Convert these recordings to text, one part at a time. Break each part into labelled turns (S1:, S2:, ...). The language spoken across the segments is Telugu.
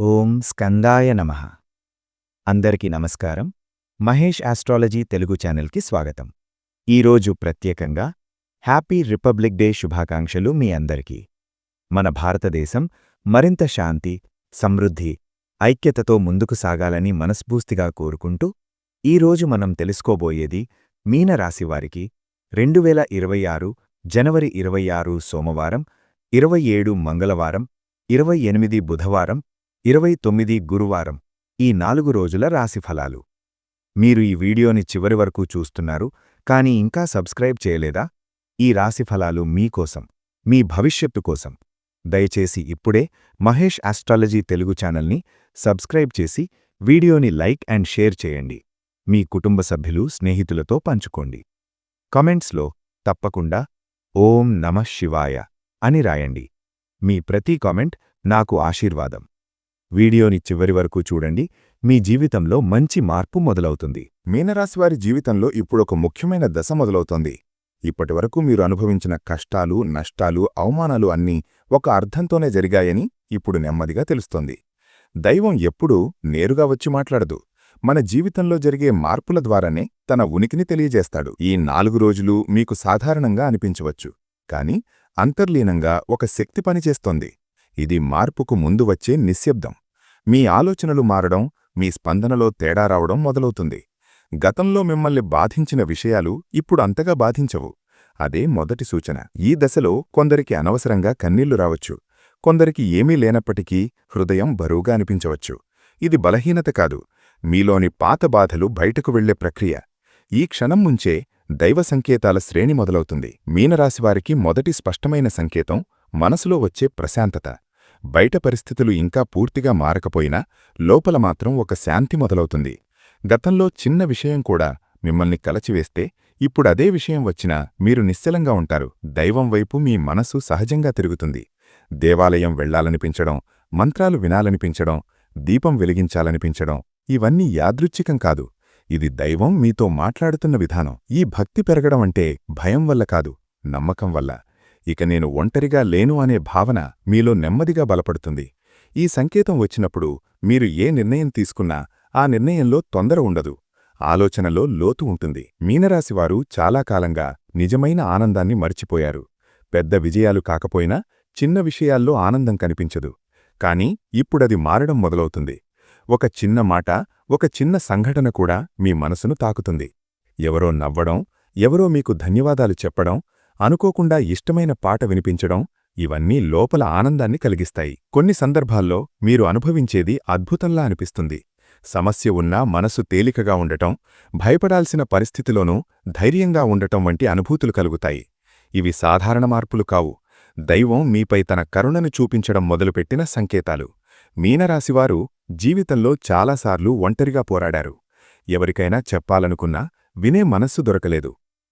S1: ఓం స్కందాయ నమ. అందరికీ నమస్కారం. మహేష్ ఆస్ట్రాలజీ తెలుగు ఛానల్కి స్వాగతం. ఈరోజు ప్రత్యేకంగా హ్యాపీ రిపబ్లిక్ డే శుభాకాంక్షలు మీ అందరికీ. మన భారతదేశం మరింత శాంతి సమృద్ధి ఐక్యతతో ముందుకు సాగాలని మనస్ఫూర్తిగా కోరుకుంటూ ఈరోజు మనం తెలుసుకోబోయేది మీనరాశివారికి రెండు వేల ఇరవై ఆరు జనవరి ఇరవై ఆరు సోమవారం ఇరవై ఏడు మంగళవారం ఇరవై ఎనిమిది బుధవారం ఇరవై తొమ్మిది గురువారం ఈ నాలుగు రోజుల రాశిఫలాలు మీరు ఈ వీడియోని చివరి వరకు చూస్తున్నారు కానీ ఇంకా సబ్స్క్రైబ్ చేయలేదా? ఈ రాశిఫలాలు మీకోసం మీ భవిష్యత్తు కోసం. దయచేసి ఇప్పుడే మహేష్ ఆస్ట్రాలజీ తెలుగు ఛానల్ని సబ్స్క్రైబ్ చేసి వీడియోని లైక్ అండ్ షేర్ చేయండి. మీ కుటుంబ సభ్యులు స్నేహితులతో పంచుకోండి. కమెంట్స్లో తప్పకుండా ఓం నమ శివాయ అని రాయండి. మీ ప్రతి కామెంట్ నాకు ఆశీర్వాదం. వీడియోని చివరి వరకు చూడండి. మీ జీవితంలో మంచి మార్పు మొదలవుతుంది.
S2: మీనరాశివారి జీవితంలో ఇప్పుడొక ముఖ్యమైన దశ మొదలవుతోంది. ఇప్పటివరకు మీరు అనుభవించిన కష్టాలు నష్టాలు అవమానాలు అన్నీ ఒక అర్థంతోనే జరిగాయని ఇప్పుడు నెమ్మదిగా తెలుస్తోంది. దైవం ఎప్పుడూ నేరుగా వచ్చి మాట్లాడదు. మన జీవితంలో జరిగే మార్పుల ద్వారానే తన ఉనికిని తెలియజేస్తాడు. ఈ నాలుగు రోజులు మీకు సాధారణంగా అనిపించవచ్చు. కాని అంతర్లీనంగా ఒక శక్తి పనిచేస్తోంది. ఇది మార్పుకు ముందు వచ్చే నిశ్శబ్దం. మీ ఆలోచనలు మారడం మీ స్పందనలో తేడా రావడం మొదలవుతుంది. గతంలో మిమ్మల్ని బాధించిన విషయాలు ఇప్పుడు అంతగా బాధించవు. అదే మొదటి సూచన. ఈ దశలో కొందరికి అనవసరంగా కన్నీళ్ళు రావచ్చు. కొందరికి ఏమీ లేనప్పటికీ హృదయం బరువుగా అనిపించవచ్చు. ఇది బలహీనత కాదు. మీలోని పాత బాధలు బయటకు వెళ్ళే ప్రక్రియ. ఈ క్షణం ముంచే దైవ సంకేతాల శ్రేణి మొదలవుతుంది. మీనరాశివారికి మొదటి స్పష్టమైన సంకేతం మనసులో వచ్చే ప్రశాంతత. బయట పరిస్థితులు ఇంకా పూర్తిగా మారకపోయినా లోపల మాత్రం ఒక శాంతి మొదలవుతుంది. గతంలో చిన్న విషయం కూడా మిమ్మల్ని కలచివేస్తే ఇప్పుడదే విషయం వచ్చినా మీరు నిశ్చలంగా ఉంటారు. దైవం వైపు మీ మనసు సహజంగా తిరుగుతుంది. దేవాలయం వెళ్ళాలనిపించడం మంత్రాలు వినాలనిపించడం దీపం వెలిగించాలనిపించడం ఇవన్నీ యాదృచ్ఛికం కాదు. ఇది దైవం మీతో మాట్లాడుతున్న విధానం. ఈ భక్తి పెరగడం అంటే భయం వల్ల కాదు నమ్మకం వల్ల. ఇక నేను ఒంటరిగా లేను అనే భావన మీలో నెమ్మదిగా బలపడుతుంది. ఈ సంకేతం వచ్చినప్పుడు మీరు ఏ నిర్ణయం తీసుకున్నా ఆ నిర్ణయంలో తొందర ఉండదు. ఆలోచనలో లోతు ఉంటుంది. మీనరాశివారు చాలా కాలంగా నిజమైన ఆనందాన్ని మర్చిపోయారు. పెద్ద విజయాలు కాకపోయినా చిన్న విషయాల్లో ఆనందం కనిపించదు. కాని ఇప్పుడది మారడం మొదలవుతుంది. ఒక చిన్న మాట ఒక చిన్న సంఘటన కూడా మీ మనసును తాకుతుంది. ఎవరో నవ్వడం ఎవరో మీకు ధన్యవాదాలు చెప్పడం అనుకోకుండా ఇష్టమైన పాట వినిపించడం ఇవన్నీ లోపల ఆనందాన్ని కలిగిస్తాయి. కొన్ని సందర్భాల్లో మీరు అనుభవించేది అద్భుతంలా అనిపిస్తుంది. సమస్య ఉన్నా మనసు తేలికగా ఉండటం భయపడాల్సిన పరిస్థితిలోనూ ధైర్యంగా ఉండటం వంటి అనుభూతులు కలుగుతాయి. ఇవి సాధారణ మార్పులు కావు. దైవం మీపై తన కరుణను చూపించడం మొదలుపెట్టిన సంకేతాలు. మీనరాశివారు జీవితంలో చాలాసార్లు ఒంటరిగా పోరాడారు. ఎవరికైనా చెప్పాలనుకున్నా వినే మనస్సు దొరకలేదు.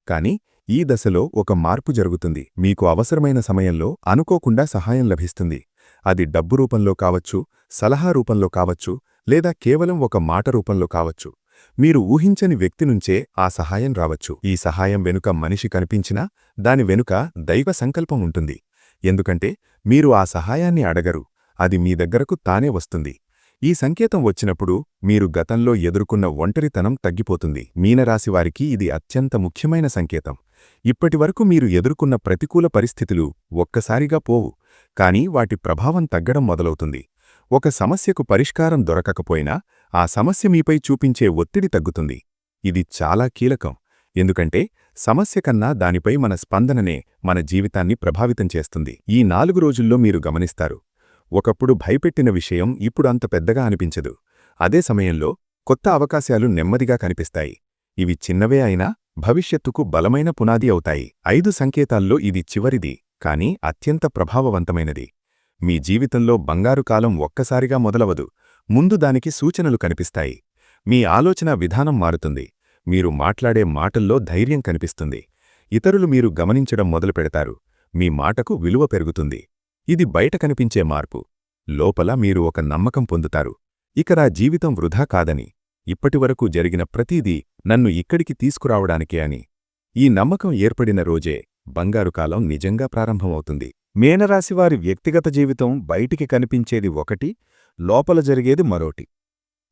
S2: కాని ఈ దశలో ఒక మార్పు జరుగుతుంది. మీకు అవసరమైన సమయంలో అనుకోకుండా సహాయం లభిస్తుంది. అది డబ్బు రూపంలో కావచ్చు సలహా రూపంలో కావచ్చు లేదా కేవలం ఒక మాట రూపంలో కావచ్చు. మీరు ఊహించని వ్యక్తి నుంచే ఆ సహాయం రావచ్చు. ఈ సహాయం వెనుక మనిషి కనిపించినా దాని వెనుక దైవ సంకల్పం ఉంటుంది. ఎందుకంటే మీరు ఆ సహాయాన్ని అడగరు. అది మీ దగ్గరకు తానే వస్తుంది. ఈ సంకేతం వచ్చినప్పుడు మీరు గతంలో ఎదుర్కొన్న ఒంటరితనం తగ్గిపోతుంది. మీనరాశివారికి ఇది అత్యంత ముఖ్యమైన సంకేతం. ఇప్పటివరకు మీరు ఎదుర్కొన్న ప్రతికూల పరిస్థితులు ఒక్కసారిగా పోవు కాని వాటి ప్రభావం తగ్గడం మొదలవుతుంది. ఒక సమస్యకు పరిష్కారం దొరకకపోయినా ఆ సమస్య మీపై చూపించే ఒత్తిడి తగ్గుతుంది. ఇది చాలా కీలకం ఎందుకంటే సమస్య కన్నా దానిపై మన స్పందననే మన జీవితాన్ని ప్రభావితం చేస్తుంది. ఈ నాలుగు రోజుల్లో మీరు గమనిస్తారు ఒకప్పుడు భయపెట్టిన విషయం ఇప్పుడు అంత పెద్దగా అనిపించదు. అదే సమయంలో కొత్త అవకాశాలు నెమ్మదిగా కనిపిస్తాయి. ఇవి చిన్నవే అయినా భవిష్యత్తుకు బలమైన పునాది అవుతాయి. ఐదు సంకేతాల్లో ఇది చివరిది కాని అత్యంత ప్రభావవంతమైనది. మీ జీవితంలో బంగారు కాలం ఒక్కసారిగా మొదలవదు. ముందు దానికి సూచనలు కనిపిస్తాయి. మీ ఆలోచన విధానం మారుతుంది. మీరు మాట్లాడే మాటల్లో ధైర్యం కనిపిస్తుంది. ఇతరులు మీరు గమనించడం మొదలుపెడతారు. మీ మాటకు విలువ పెరుగుతుంది. ఇది బయట కనిపించే మార్పు. లోపల మీరు ఒక నమ్మకం పొందుతారు. ఇక నా జీవితం వృధా కాదని. ఇప్పటివరకు జరిగిన ప్రతీదీ నన్ను ఇక్కడికి తీసుకురావడానికే అని. ఈ నమ్మకం ఏర్పడిన రోజే బంగారు కాలం నిజంగా ప్రారంభమవుతుంది.
S1: మీనరాశివారి వ్యక్తిగత జీవితం బయటికి కనిపించేది ఒకటి లోపల జరిగేది మరోటి.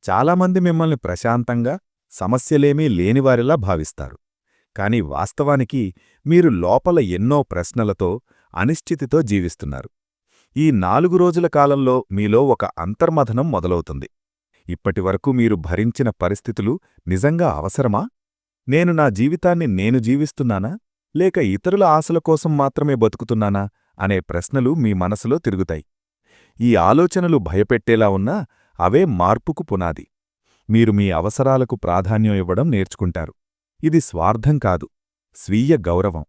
S1: చాలామంది మిమ్మల్ని ప్రశాంతంగా సమస్యలేమీ లేనివారిలా భావిస్తారు. కాని వాస్తవానికి మీరు లోపల ఎన్నో ప్రశ్నలతో అనిశ్చితితో జీవిస్తున్నారు. ఈ నాలుగు రోజుల కాలంలో మీలో ఒక అంతర్మథనం మొదలవుతుంది. ఇప్పటివరకు మీరు భరించిన పరిస్థితులు నిజంగా అవసరమా? నేను నా జీవితాన్ని నేను జీవిస్తున్నానా? లేక ఇతరుల ఆశల కోసం మాత్రమే బతుకుతున్నానా? అనే ప్రశ్నలు మీ మనసులో తిరుగుతాయి. ఈ ఆలోచనలు భయపెట్టేలా ఉన్నా అవే మార్పుకు పునాది. మీరు మీ అవసరాలకు ప్రాధాన్యం ఇవ్వడం నేర్చుకుంటారు. ఇది స్వార్థం కాదు స్వీయ గౌరవం.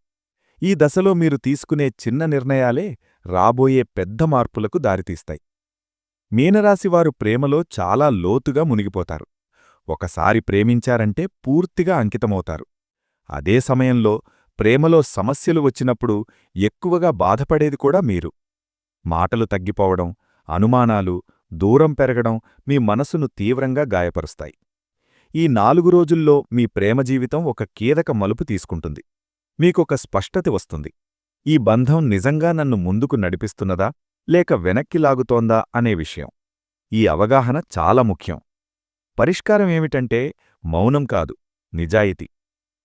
S1: ఈ దశలో మీరు తీసుకునే చిన్న నిర్ణయాలే రాబోయే పెద్ద మార్పులకు దారితీస్తాయి. మీనరాశివారు ప్రేమలో చాలా లోతుగా మునిగిపోతారు. ఒకసారి ప్రేమించారంటే పూర్తిగా అంకితమవుతారు. అదే సమయంలో ప్రేమలో సమస్యలు వచ్చినప్పుడు ఎక్కువగా బాధపడేది కూడా మీరు. మాటలు తగ్గిపోవడం అనుమానాలు దూరం పెరగడం మీ మనసును తీవ్రంగా గాయపరుస్తాయి. ఈ నాలుగు రోజుల్లో మీ ప్రేమ జీవితం ఒక కీలక మలుపు తీసుకుంటుంది. మీకొక స్పష్టత వస్తుంది. ఈ బంధం నిజంగా నన్ను ముందుకు నడిపిస్తున్నదా? లేక వెనక్కి లాగుతోందా అనే విషయం. ఈ అవగాహన చాలా ముఖ్యం. పరిష్కారం ఏమిటంటే మౌనం కాదు నిజాయితీ.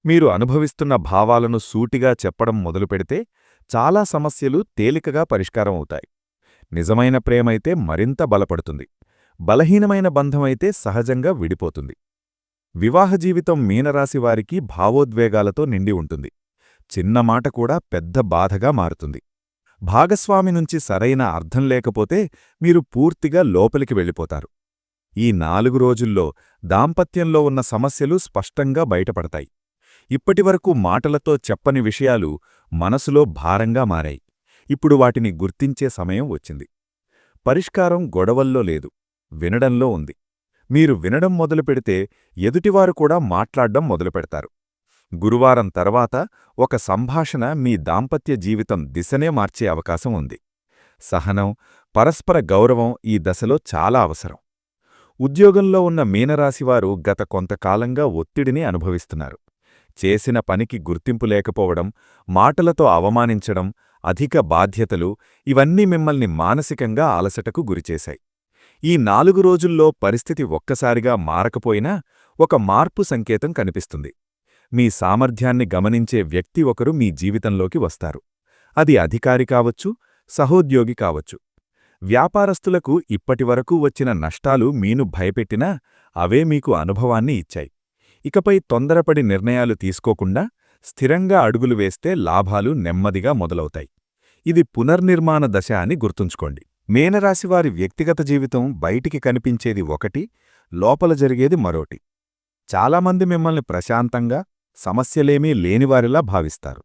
S1: మీరు అనుభవిస్తున్న భావాలను సూటిగా చెప్పడం మొదలుపెడితే చాలా సమస్యలు తేలికగా పరిష్కారం అవుతాయి. నిజమైన ప్రేమైతే మరింత బలపడుతుంది. బలహీనమైన బంధమైతే సహజంగా విడిపోతుంది. వివాహ జీవితం మీనరాశివారికి భావోద్వేగాలతో నిండి ఉంటుంది. చిన్న మాట కూడా పెద్ద బాధగా మారుతుంది. భాగస్వామి నుంచి సరైన అర్థం లేకపోతే మీరు పూర్తిగా లోపలికి వెళ్ళిపోతారు. ఈ నాలుగు రోజుల్లో దాంపత్యంలో ఉన్న సమస్యలు స్పష్టంగా బయటపడతాయి. ఇప్పటివరకు మాటలతో చెప్పని విషయాలు మనసులో భారంగా మారాయి. ఇప్పుడు వాటిని గుర్తించే సమయం వచ్చింది. పరిష్కారం గొడవల్లో లేదు. వినడంలో ఉంది. మీరు వినడం మొదలుపెడితే ఎదుటివారు కూడా మాట్లాడ్డం మొదలుపెడతారు. గురువారం తర్వాత ఒక సంభాషణ మీ దాంపత్య జీవితం దిశనే మార్చే అవకాశం ఉంది. సహనం పరస్పర గౌరవం ఈ దశలో చాలా అవసరం. ఉద్యోగంలో ఉన్న మీనరాశివారు గత కొంతకాలంగా ఒత్తిడిని అనుభవిస్తున్నారు. చేసిన పనికి గుర్తింపు లేకపోవడం మాటలతో అవమానించడం అధిక బాధ్యతలు ఇవన్నీ మిమ్మల్ని మానసికంగా అలసటకు గురిచేశాయి. ఈ నాలుగు రోజుల్లో పరిస్థితి ఒక్కసారిగా మారకపోయినా ఒక మార్పు సంకేతం కనిపిస్తుంది. మీ సామర్థ్యాన్ని గమనించే వ్యక్తి ఒకరు మీ జీవితంలోకి వస్తారు. అది అధికారి కావచ్చు సహోద్యోగి కావచ్చు. వ్యాపారస్తులకు ఇప్పటివరకు వచ్చిన నష్టాలు మీను భయపెట్టినా అవే మీకు అనుభవాన్ని ఇచ్చాయి. ఇకపై తొందరపడి నిర్ణయాలు తీసుకోకుండా స్థిరంగా అడుగులు వేస్తే లాభాలు నెమ్మదిగా మొదలవుతాయి. ఇది పునర్నిర్మాణ దశ అని గుర్తుంచుకోండి. మేనరాశివారి వ్యక్తిగత జీవితం బయటికి కనిపించేది ఒకటి లోపల జరిగేది మరోటి. చాలామంది మిమ్మల్ని ప్రశాంతంగా సమస్యలేమీ లేనివారిలా భావిస్తారు.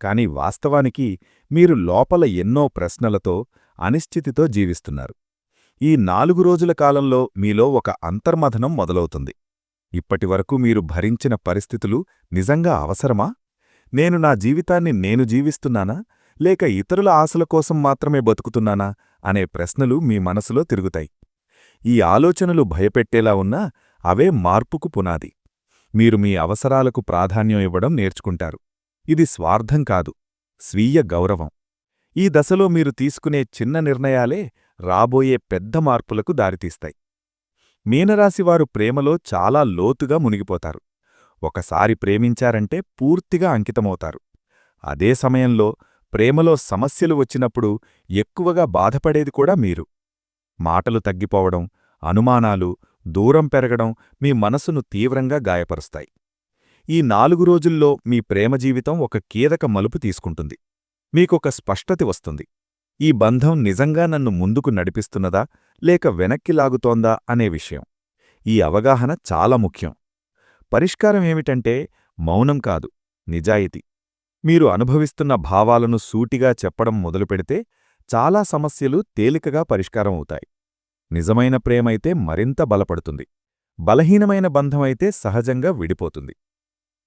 S1: కాని వాస్తవానికి మీరు లోపల ఎన్నో ప్రశ్నలతో అనిశ్చితితో జీవిస్తున్నారు. ఈ నాలుగు రోజుల కాలంలో మీలో ఒక అంతర్మథనం మొదలవుతుంది. ఇప్పటివరకు మీరు భరించిన పరిస్థితులు నిజంగా అవసరమా? నేను నా జీవితాన్ని నేను జీవిస్తున్నానా? లేక ఇతరుల ఆశల కోసం మాత్రమే బతుకుతున్నానా? అనే ప్రశ్నలు మీ మనసులో తిరుగుతాయి. ఈ ఆలోచనలు భయపెట్టేలా ఉన్నా అవే మార్పుకు పునాది. మీరు మీ అవసరాలకు ప్రాధాన్యం ఇవ్వడం నేర్చుకుంటారు. ఇది స్వార్థం కాదు స్వీయ గౌరవం. ఈ దశలో మీరు తీసుకునే చిన్న నిర్ణయాలే రాబోయే పెద్ద మార్పులకు దారితీస్తాయి. మీనరాశివారు ప్రేమలో చాలా లోతుగా మునిగిపోతారు. ఒకసారి ప్రేమించారంటే పూర్తిగా అంకితమవుతారు. అదే సమయంలో ప్రేమలో సమస్యలు వచ్చినప్పుడు ఎక్కువగా బాధపడేది కూడా మీరు. మాటలు తగ్గిపోవడం అనుమానాలు దూరం పెరగడం మీ మనసును తీవ్రంగా గాయపరుస్తాయి. ఈ నాలుగు రోజుల్లో మీ ప్రేమ జీవితం ఒక కీలక మలుపు తీసుకుంటుంది. మీకొక స్పష్టత వస్తుంది. ఈ బంధం నిజంగా నన్ను ముందుకు నడిపిస్తున్నదా లేక వెనక్కి లాగుతోందా అనే విషయం. ఈ అవగాహన చాలా ముఖ్యం. పరిష్కారం ఏమిటంటే మౌనం కాదు నిజాయితీ. మీరు అనుభవిస్తున్న భావాలను సూటిగా చెప్పడం మొదలుపెడితే చాలా సమస్యలు తేలికగా పరిష్కారం అవుతాయి. నిజమైన ప్రేమైతే మరింత బలపడుతుంది. బలహీనమైన బంధమైతే సహజంగా విడిపోతుంది.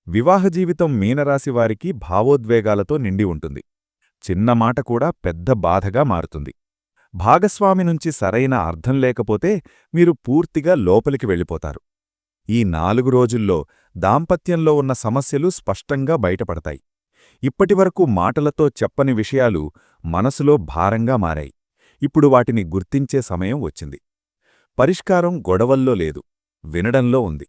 S1: వివాహ జీవితం మీనరాశివారికి భావోద్వేగాలతో నిండి ఉంటుంది. చిన్న మాట కూడా పెద్ద బాధగా మారుతుంది. భాగస్వామి నుంచి సరైన అర్థం లేకపోతే మీరు పూర్తిగా లోపలికి వెళ్ళిపోతారు. ఈ నాలుగు రోజుల్లో దాంపత్యంలో ఉన్న సమస్యలు స్పష్టంగా బయటపడతాయి. ఇప్పటివరకు మాటలతో చెప్పని విషయాలు మనసులో భారంగా మారాయి. ఇప్పుడు వాటిని గుర్తించే సమయం వచ్చింది.
S2: పరిష్కారం గొడవల్లో లేదు. వినడంలో ఉంది.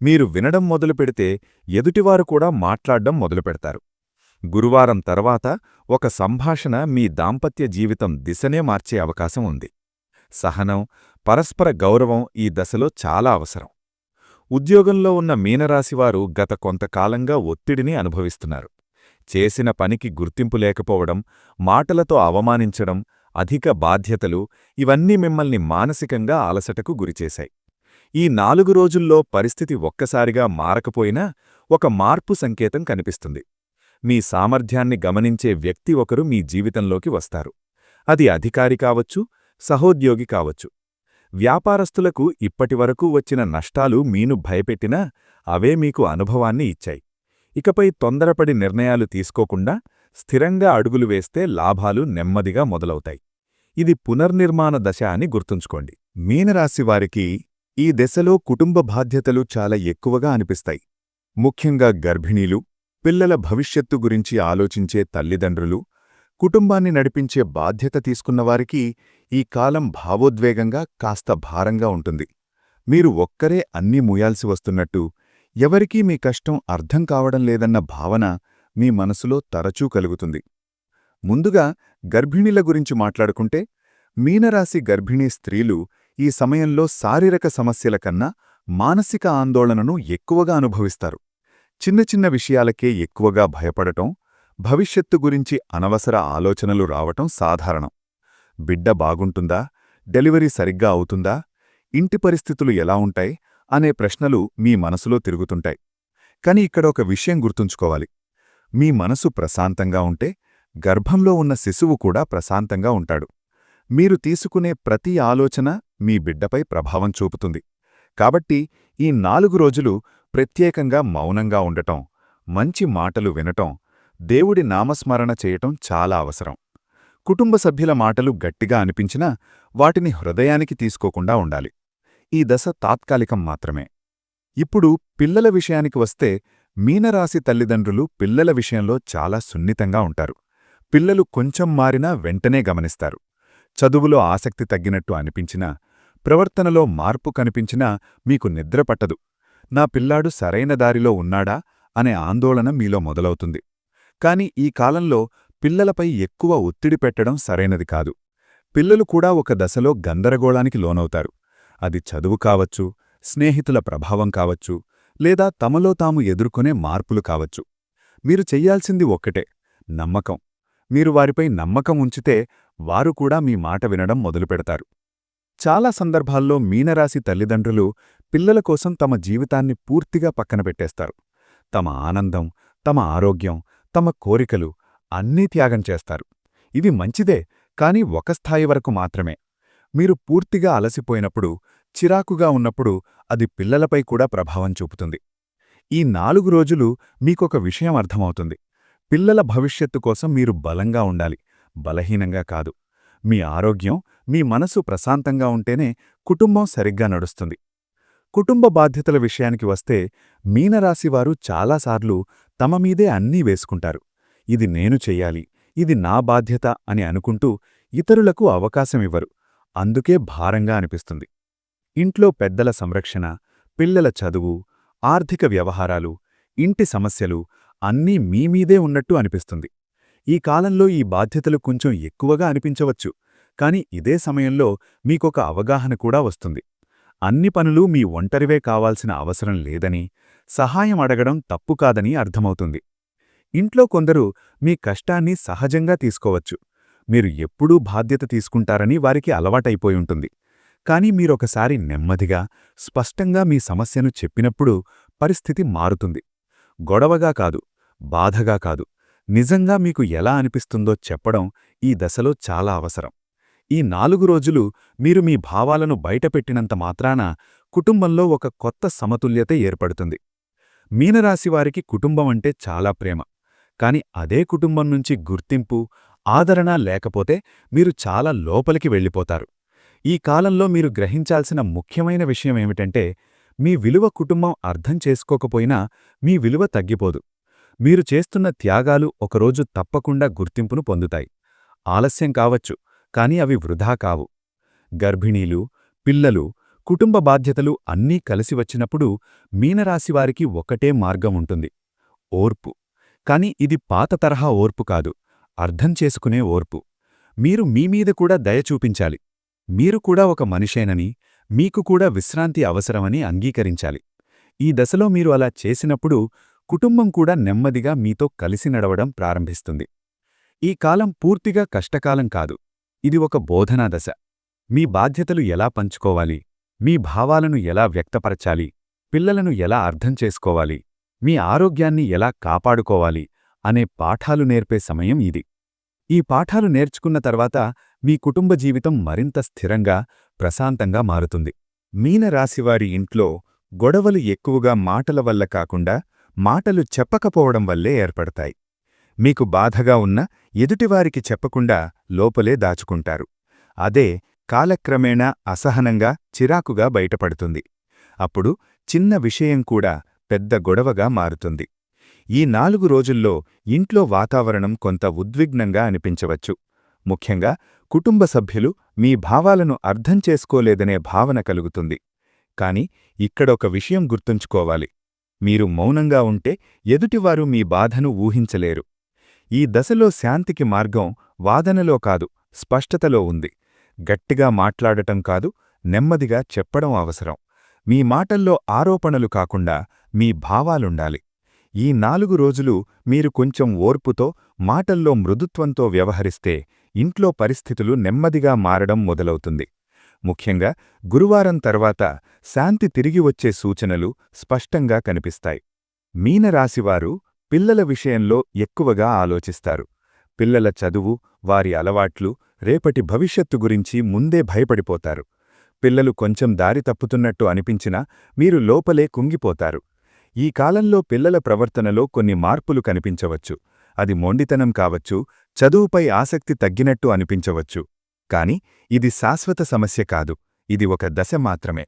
S2: మీరు వినడం మొదలుపెడితే ఎదుటివారు కూడా మాట్లాడ్డం మొదలుపెడతారు గురువారం తర్వాత ఒక సంభాషణ మీ దాంపత్య జీవితం దిశనే మార్చే అవకాశం ఉంది. సహనం పరస్పర గౌరవం ఈ దశలో చాలా అవసరం. ఉద్యోగంలో ఉన్న మీనరాశివారు గత కొంతకాలంగా ఒత్తిడిని అనుభవిస్తున్నారు. చేసిన పనికి గుర్తింపు లేకపోవడం మాటలతో అవమానించడం అధిక బాధ్యతలు ఇవన్నీ మిమ్మల్ని మానసికంగా అలసటకు గురిచేశాయి. ఈ నాలుగు రోజుల్లో పరిస్థితి ఒక్కసారిగా మారకపోయినా ఒక మార్పు సంకేతం కనిపిస్తుంది. మీ సామర్థ్యాన్ని గమనించే వ్యక్తి ఒకరు మీ జీవితంలోకి వస్తారు. అది అధికారి కావచ్చు సహోద్యోగి కావచ్చు. వ్యాపారస్తులకు ఇప్పటివరకు వచ్చిన నష్టాలు మీను భయపెట్టినా అవే మీకు అనుభవాన్ని ఇచ్చాయి. ఇకపై తొందరపడి నిర్ణయాలు తీసుకోకుండా స్థిరంగా అడుగులు వేస్తే లాభాలు నెమ్మదిగా మొదలవుతాయి. ఇది పునర్నిర్మాణ దశ అని గుర్తుంచుకోండి. మీనరాశివారికి ఈ దశలో కుటుంబ బాధ్యతలు చాలా ఎక్కువగా అనిపిస్తాయి. ముఖ్యంగా గర్భిణీలు పిల్లల భవిష్యత్తు గురించి ఆలోచించే తల్లిదండ్రులు కుటుంబాన్ని నడిపించే బాధ్యత తీసుకున్నవారికి ఈ కాలం భావోద్వేగంగా కాస్త భారంగా ఉంటుంది. మీరు ఒక్కరే అన్నీ మూయాల్సి వస్తున్నట్టు ఎవరికీ మీ కష్టం అర్థం కావడం లేదన్న భావన మీ మనసులో తరచూ కలుగుతుంది. ముందుగా గర్భిణీల గురించి మాట్లాడుకుంటే మీనరాశి గర్భిణీ స్త్రీలు ఈ సమయంలో శారీరక సమస్యల కన్నా మానసిక ఆందోళనను ఎక్కువగా అనుభవిస్తారు. చిన్న చిన్న విషయాలకే ఎక్కువగా భయపడటం భవిష్యత్తు గురించి అనవసర ఆలోచనలు రావటం సాధారణం. బిడ్డ బాగుంటుందా? డెలివరీ సరిగ్గా అవుతుందా? ఇంటి పరిస్థితులు ఎలా ఉంటాయి? అనే ప్రశ్నలు మీ మనసులో తిరుగుతుంటాయి. కాని ఇక్కడ ఒక విషయం గుర్తుంచుకోవాలి. మీ మనసు ప్రశాంతంగా ఉంటే గర్భంలో ఉన్న శిశువు కూడా ప్రశాంతంగా ఉంటాడు. మీరు తీసుకునే ప్రతి ఆలోచన మీ బిడ్డపై ప్రభావం చూపుతుంది. కాబట్టి ఈ నాలుగు రోజులు ప్రత్యేకంగా మౌనంగా ఉండటం మంచి మాటలు వినటం దేవుడి నామస్మరణ చేయటం చాలా అవసరం. కుటుంబ సభ్యుల మాటలు గట్టిగా అనిపించినా వాటిని హృదయానికి తీసుకోకుండా ఉండాలి. ఈ దశ తాత్కాలికం మాత్రమే. ఇప్పుడు పిల్లల విషయానికి వస్తే మీనరాశి తల్లిదండ్రులు పిల్లల విషయంలో చాలా సున్నితంగా ఉంటారు. పిల్లలు కొంచెం మారినా వెంటనే గమనిస్తారు. చదువులో ఆసక్తి తగ్గినట్టు అనిపించినా ప్రవర్తనలో మార్పు కనిపించినా మీకు నిద్రపట్టదు నా పిల్లాడు సరైన దారిలో ఉన్నాడా అనే ఆందోళన మీలో మొదలవుతుంది. కాని ఈ కాలంలో పిల్లలపై ఎక్కువ ఒత్తిడి పెట్టడం సరైనది కాదు. పిల్లలు కూడా ఒక దశలో గందరగోళానికి లోనవుతారు. అది చదువు కావచ్చు స్నేహితుల ప్రభావం కావచ్చు లేదా తమలో తాము ఎదుర్కొనే మార్పులు కావచ్చు. మీరు చెయ్యాల్సింది ఒక్కటే నమ్మకం. మీరు వారిపై నమ్మకం ఉంచితే వారు కూడా మీ మాట వినడం మొదలుపెడతారు. చాలా సందర్భాల్లో మీనరాశి తల్లిదండ్రులు పిల్లల కోసం తమ జీవితాన్ని పూర్తిగా పక్కన పెట్టేస్తారు. తమ ఆనందం తమ ఆరోగ్యం తమ కోరికలు అన్నీ త్యాగం చేస్తారు. ఇది మంచిదే కాని ఒక స్థాయి వరకు మాత్రమే. మీరు పూర్తిగా అలసిపోయినప్పుడు చిరాకుగా ఉన్నప్పుడు అది పిల్లలపై కూడా ప్రభావం చూపుతుంది. ఈ నాలుగు రోజులు మీకొక విషయం అర్థమవుతుంది. పిల్లల భవిష్యత్తు కోసం మీరు బలంగా ఉండాలి. బలహీనంగా కాదు. మీ ఆరోగ్యం మీ మనసు ప్రశాంతంగా ఉంటేనే కుటుంబం సరిగ్గా నడుస్తుంది. కుటుంబ బాధ్యతల విషయానికి వస్తే మీనరాశివారు చాలాసార్లు తమ మీదే అన్నీ వేసుకుంటారు. ఇది నేను చెయ్యాలి ఇది నా బాధ్యత అని అనుకుంటూ ఇతరులకు అవకాశమివ్వరు అందుకే భారంగా అనిపిస్తుంది. ఇంట్లో పెద్దల సంరక్షణ పిల్లల చదువు ఆర్థిక వ్యవహారాలు ఇంటి సమస్యలు అన్నీ మీమీదే ఉన్నట్టు అనిపిస్తుంది. ఈ కాలంలో ఈ బాధ్యతలు కొంచెం ఎక్కువగా అనిపించవచ్చు కాని ఇదే సమయంలో మీకొక అవగాహన కూడా వస్తుంది. అన్ని పనులు మీ ఒంటరివే కావాల్సిన అవసరం లేదని సహాయం అడగడం తప్పు కాదని అర్థమవుతుంది. ఇంట్లో కొందరు మీ కష్టాన్ని సహజంగా తీసుకోవచ్చు. మీరు ఎప్పుడూ బాధ్యత తీసుకుంటారని వారికి అలవాటైపోయి ఉంటుంది. కాని మీరొకసారి నెమ్మదిగా స్పష్టంగా మీ సమస్యను చెప్పినప్పుడు పరిస్థితి మారుతుంది. గొడవగా కాదు బాధగా కాదు. నిజంగా మీకు ఎలా అనిపిస్తుందో చెప్పడం ఈ దశలో చాలా అవసరం. ఈ నాలుగు రోజులు మీరు మీ భావాలను బయటపెట్టినంత మాత్రాన కుటుంబంలో ఒక కొత్త సమతుల్యత ఏర్పడుతుంది. మీనరాశివారికి కుటుంబం అంటే చాలా ప్రేమ. కాని అదే కుటుంబం నుంచి గుర్తింపు ఆదరణ లేకపోతే మీరు చాలా లోపలికి వెళ్ళిపోతారు. ఈ కాలంలో మీరు గ్రహించాల్సిన ముఖ్యమైన విషయమేమిటంటే మీ విలువ కుటుంబం అర్థం చేసుకోకపోయినా మీ విలువ తగ్గిపోదు. మీరు చేస్తున్న త్యాగాలు ఒకరోజు తప్పకుండా గుర్తింపును పొందుతాయి. ఆలస్యం కావచ్చు కాని అవి వృధా కావు. గర్భిణీలు పిల్లలు
S3: కుటుంబ బాధ్యతలు అన్నీ కలిసి వచ్చినప్పుడు మీనరాశివారికి ఒకటే మార్గం ఉంటుంది. ఓర్పు. కాని ఇది పాత తరహా ఓర్పు కాదు అర్థం చేసుకునే ఓర్పు. మీరు మీమీద కూడా దయ చూపించాలి. మీరు కూడా ఒక మనిషేనని మీకు కూడా విశ్రాంతి అవసరమని అంగీకరించాలి. ఈ దశలో మీరు అలా చేసినప్పుడు కుటుంబం కూడా నెమ్మదిగా మీతో కలిసి నడవడం ప్రారంభిస్తుంది. ఈ కాలం పూర్తిగా కష్టకాలం కాదు. ఇది ఒక బోధనా దశ. మీ బాధ్యతలు ఎలా పంచుకోవాలి? మీ భావాలను ఎలా వ్యక్తపరచాలి? పిల్లలను ఎలా అర్థం చేసుకోవాలి? మీ ఆరోగ్యాన్ని ఎలా కాపాడుకోవాలి? అనే పాఠాలు నేర్పే సమయం ఇది. ఈ పాఠాలు నేర్చుకున్న తర్వాత మీ కుటుంబ జీవితం మరింత స్థిరంగా ప్రశాంతంగా మారుతుంది.
S2: మీనరాశివారి ఇంట్లో గొడవలు ఎక్కువగా మాటల వల్ల కాకుండా మాటలు చెప్పకపోవడం వల్లే ఏర్పడతాయి. మీకు బాధగా ఉన్న ఎదుటివారికి చెప్పకుండా లోపలే దాచుకుంటారు. అదే కాలక్రమేణా అసహనంగా చిరాకుగా బయటపడుతుంది. అప్పుడు చిన్న విషయం కూడా పెద్ద గొడవగా మారుతుంది. ఈ నాలుగు రోజుల్లో ఇంట్లో వాతావరణం కొంత ఉద్విగ్నంగా అనిపించవచ్చు. ముఖ్యంగా కుటుంబ సభ్యులు మీ భావాలను అర్థం చేసుకోలేదనే భావన కలుగుతుంది. కాని ఇక్కడొక విషయం గుర్తుంచుకోవాలి. మీరు మౌనంగా ఉంటే ఎదుటివారు మీ బాధను ఊహించలేరు. ఈ దశలో శాంతికి మార్గం వాదనలో కాదు స్పష్టతలో ఉంది. గట్టిగా మాట్లాడటం కాదు నెమ్మదిగా చెప్పడం అవసరం. మీ మాటల్లో ఆరోపణలు కాకుండా మీ భావాలుండాలి. ఈ నాలుగు రోజులు మీరు కొంచెం ఓర్పుతో మాటల్లో మృదుత్వంతో వ్యవహరిస్తే ఇంట్లో పరిస్థితులు నెమ్మదిగా మారడం మొదలవుతుంది. ముఖ్యంగా గురువారం తర్వాత శాంతి తిరిగి వచ్చే సూచనలు స్పష్టంగా కనిపిస్తాయి. మీనరాశివారు పిల్లల విషయంలో ఎక్కువగా ఆలోచిస్తారు. పిల్లల చదువు వారి అలవాట్లు రేపటి భవిష్యత్తు గురించి ముందే భయపడిపోతారు. పిల్లలు కొంచెం దారి తప్పుతున్నట్టు అనిపించినా మీరు లోపలే కుంగిపోతారు. ఈ కాలంలో పిల్లల ప్రవర్తనలో కొన్ని మార్పులు కనిపించవచ్చు. అది మొండితనం కావచ్చు చదువుపై ఆసక్తి తగ్గినట్టు అనిపించవచ్చు. కాని ఇది శాశ్వత సమస్య కాదు ఇది ఒక దశ మాత్రమే.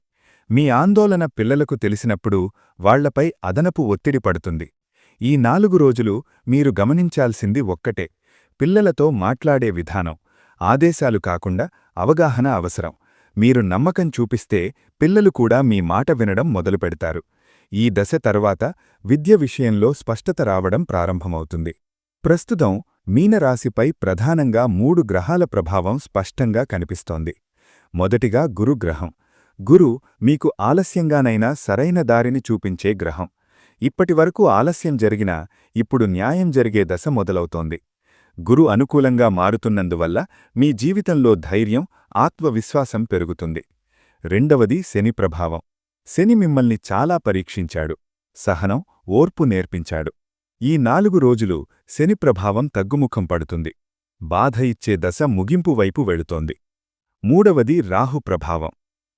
S2: మీ ఆందోళన పిల్లలకు తెలిసినప్పుడు వాళ్ళపై అదనపు ఒత్తిడి పడుతుంది. ఈ నాలుగు రోజులు మీరు గమనించాల్సింది ఒక్కటే పిల్లలతో మాట్లాడే విధానం. ఆదేశాలు కాకుండా అవగాహన అవసరం. మీరు నమ్మకం చూపిస్తే పిల్లలు కూడా మీ మాట వినడం మొదలుపెడతారు. ఈ దశ తరువాత విద్య విషయంలో స్పష్టత రావడం ప్రారంభమవుతుంది. ప్రస్తుతం మీనరాశిపై ప్రధానంగా మూడు గ్రహాల ప్రభావం స్పష్టంగా కనిపిస్తోంది. మొదటిగా గురుగ్రహం గురు మీకు ఆలస్యంగానైనా సరైన దారిని చూపించే గ్రహం. ఇప్పటివరకు ఆలస్యం జరిగినా ఇప్పుడు న్యాయం జరిగే దశ మొదలవుతోంది. గురు అనుకూలంగా మారుతున్నందువల్ల మీ జీవితంలో ధైర్యం ఆత్మవిశ్వాసం పెరుగుతుంది. రెండవది శని ప్రభావం. శని మిమ్మల్ని చాలా పరీక్షించాడు. సహనం ఓర్పు నేర్పించాడు. ఈ నాలుగు రోజులు శని ప్రభావం తగ్గుముఖం పడుతుంది. బాధ ఇచ్చే దశ ముగింపు వైపు వెళుతోంది. మూడవది రాహు ప్రభావం.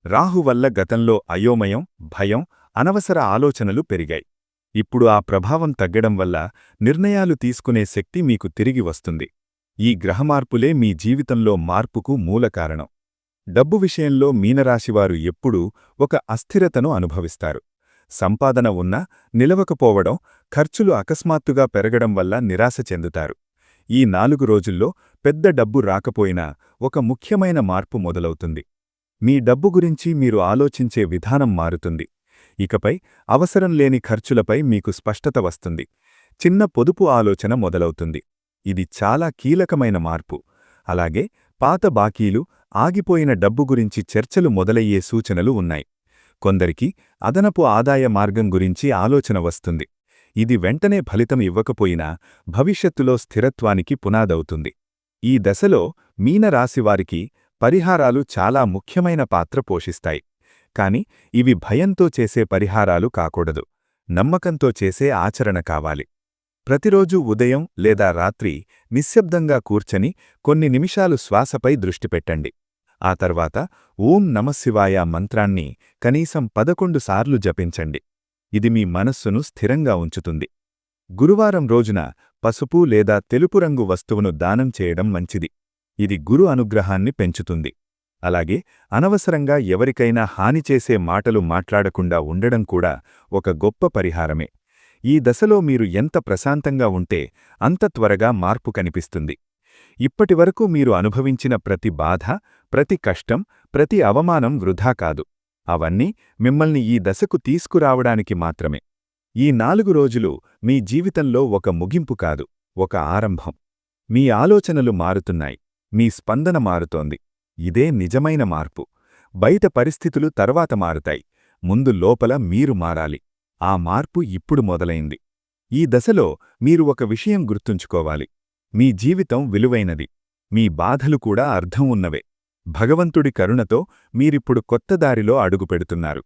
S2: రాహు వల్ల గతంలో అయోమయం భయం అనవసర ఆలోచనలు పెరిగాయి. ఇప్పుడు ఆ ప్రభావం తగ్గడం వల్ల నిర్ణయాలు తీసుకునే శక్తి మీకు తిరిగి వస్తుంది. ఈ గ్రహమార్పులే మీ జీవితంలో మార్పుకు మూల కారణం. డబ్బు విషయంలో మీనరాశివారు ఎప్పుడూ ఒక అస్థిరతను అనుభవిస్తారు. సంపాదన ఉన్నా నిలవకపోవడం ఖర్చులు అకస్మాత్తుగా పెరగడం వల్ల నిరాశ చెందుతారు. ఈ నాలుగు రోజుల్లో పెద్ద డబ్బు రాకపోయినా ఒక ముఖ్యమైన మార్పు మొదలవుతుంది. మీ డబ్బు గురించి మీరు ఆలోచించే విధానం మారుతుంది. ఇకపై అవసరం లేని ఖర్చులపై మీకు స్పష్టత వస్తుంది. చిన్న పొదుపు ఆలోచన మొదలవుతుంది. ఇది చాలా కీలకమైన మార్పు. అలాగే పాత బాకీలు ఆగిపోయిన డబ్బు గురించి చర్చలు మొదలయ్యే సూచనలు ఉన్నాయి. కొందరికి అదనపు ఆదాయ మార్గం గురించి ఆలోచన వస్తుంది. ఇది వెంటనే ఫలితం ఇవ్వకపోయినా భవిష్యత్తులో స్థిరత్వానికి పునాదవుతుంది. ఈ దశలో మీనరాశివారికి పరిహారాలు చాలా ముఖ్యమైన పాత్ర పోషిస్తాయి. కాని ఇవి భయంతో చేసే పరిహారాలు కాకూడదు. నమ్మకంతో చేసే ఆచరణ కావాలి. ప్రతిరోజూ ఉదయం లేదా రాత్రి నిశ్శబ్దంగా కూర్చని కొన్ని నిమిషాలు శ్వాసపై దృష్టి పెట్టండి. ఆ తర్వాత ఓం నమశివాయ మంత్రాన్ని కనీసం పదకొండు సార్లు జపించండి. ఇది మీ మనస్సును స్థిరంగా ఉంచుతుంది. గురువారం రోజున పసుపు లేదా తెలుపు రంగు వస్తువును దానం చేయడం మంచిది. ఇది గురు అనుగ్రహాన్ని పెంచుతుంది. అలాగే అనవసరంగా ఎవరికైనా హాని చేసే మాటలు మాట్లాడకుండా ఉండడం కూడా ఒక గొప్ప పరిహారమే. ఈ దశలో మీరు ఎంత ప్రశాంతంగా ఉంటే అంత త్వరగా మార్పు కనిపిస్తుంది. ఇప్పటివరకు మీరు అనుభవించిన ప్రతి బాధ ప్రతి కష్టం ప్రతి అవమానం వృధా కాదు.
S3: అవన్నీ మిమ్మల్ని ఈ దశకు తీసుకురావడానికి మాత్రమే. ఈ నాలుగు రోజులు మీ జీవితంలో ఒక ముగింపు కాదు ఒక ఆరంభం. మీ ఆలోచనలు మారుతున్నాయి మీ స్పందన మారుతోంది. ఇదే నిజమైన మార్పు. బయట పరిస్థితులు తర్వాత మారుతాయి ముందు లోపల మీరు మారాలి. ఆ మార్పు ఇప్పుడు మొదలైంది. ఈ దశలో మీరు ఒక విషయం గుర్తుంచుకోవాలి. మీ జీవితం విలువైనది. మీ బాధలు కూడా అర్థం ఉన్నవే. భగవంతుడి కరుణతో మీరిప్పుడు కొత్త దారిలో అడుగుపెడుతున్నారు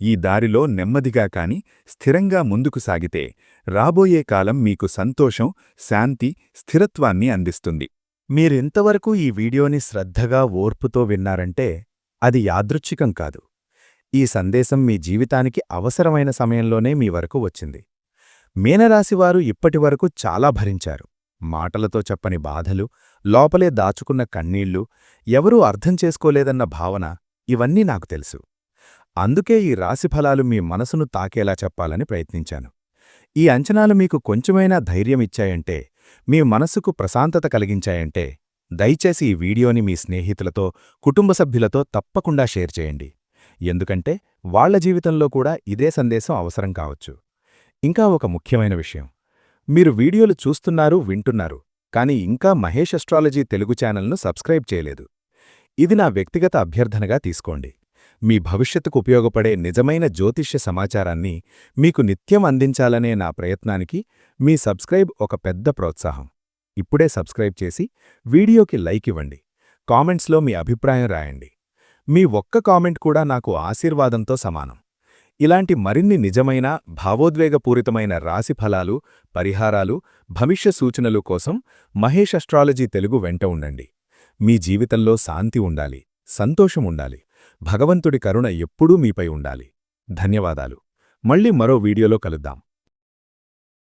S3: ఈ దారిలో నెమ్మదిగా కాని స్థిరంగా ముందుకు సాగితే రాబోయే కాలం మీకు సంతోషం శాంతి స్థిరత్వాన్ని అందిస్తుంది.
S1: మీరింతవరకు ఈ వీడియోని శ్రద్ధగా ఓర్పుతో విన్నారంటే అది యాదృచ్ఛికం కాదు. ఈ సందేశం మీ జీవితానికి అవసరమైన సమయంలోనే మీ వరకు వచ్చింది. మీనరాశివారు ఇప్పటివరకు చాలా భరించారు. మాటలతో చెప్పని బాధలు లోపలే దాచుకున్న కన్నీళ్ళు ఎవరూ అర్థం చేసుకోలేదన్న భావన ఇవన్నీ నాకు తెలుసు. అందుకే ఈ రాశిఫలాలు మీ మనసును తాకేలా చెప్పాలని ప్రయత్నించాను. ఈ అంచనాలు మీకు కొంచెమైనా ధైర్యం ఇచ్చాయంటే మీ మనస్సుకు ప్రశాంతత కలిగించాయంటే దయచేసి ఈ వీడియోని మీ స్నేహితులతో కుటుంబ సభ్యులతో తప్పకుండా షేర్ చేయండి. ఎందుకంటే వాళ్ళ జీవితంలో కూడా ఇదే సందేశం అవసరం కావచ్చు. ఇంకా ఒక ముఖ్యమైన విషయం. మీరు వీడియోలు చూస్తున్నారు వింటున్నారు. కానీ ఇంకా మహేష్ అస్ట్రాలజీ తెలుగు ఛానల్ను సబ్స్క్రైబ్ చేయలేదు. ఇది నా వ్యక్తిగత అభ్యర్థనగా తీసుకోండి. మీ భవిష్యత్తుకు ఉపయోగపడే నిజమైన జ్యోతిష్య సమాచారాన్ని మీకు నిత్యం అందించాలనే నా ప్రయత్నానికి మీ సబ్స్క్రైబ్ ఒక పెద్ద ప్రోత్సాహం. ఇప్పుడే సబ్స్క్రైబ్ చేసి వీడియోకి లైక్ ఇవ్వండి. కామెంట్స్లో మీ అభిప్రాయం రాయండి. మీ ఒక్క కామెంట్ కూడా నాకు ఆశీర్వాదంతో సమానం. ఇలాంటి మరిన్ని నిజమైన భావోద్వేగపూరితమైన రాశి ఫలాలు పరిహారాలు భవిష్య సూచనలు కోసం మహేష్ అస్ట్రాలజీ తెలుగు వెంట ఉండండి. మీ జీవితంలో శాంతి ఉండాలి సంతోషం ఉండాలి భగవంతుడి కరుణ ఎప్పుడూ మీపై ఉండాలి. ధన్యవాదాలు. మళ్ళీ మరో వీడియోలో కలుద్దాం.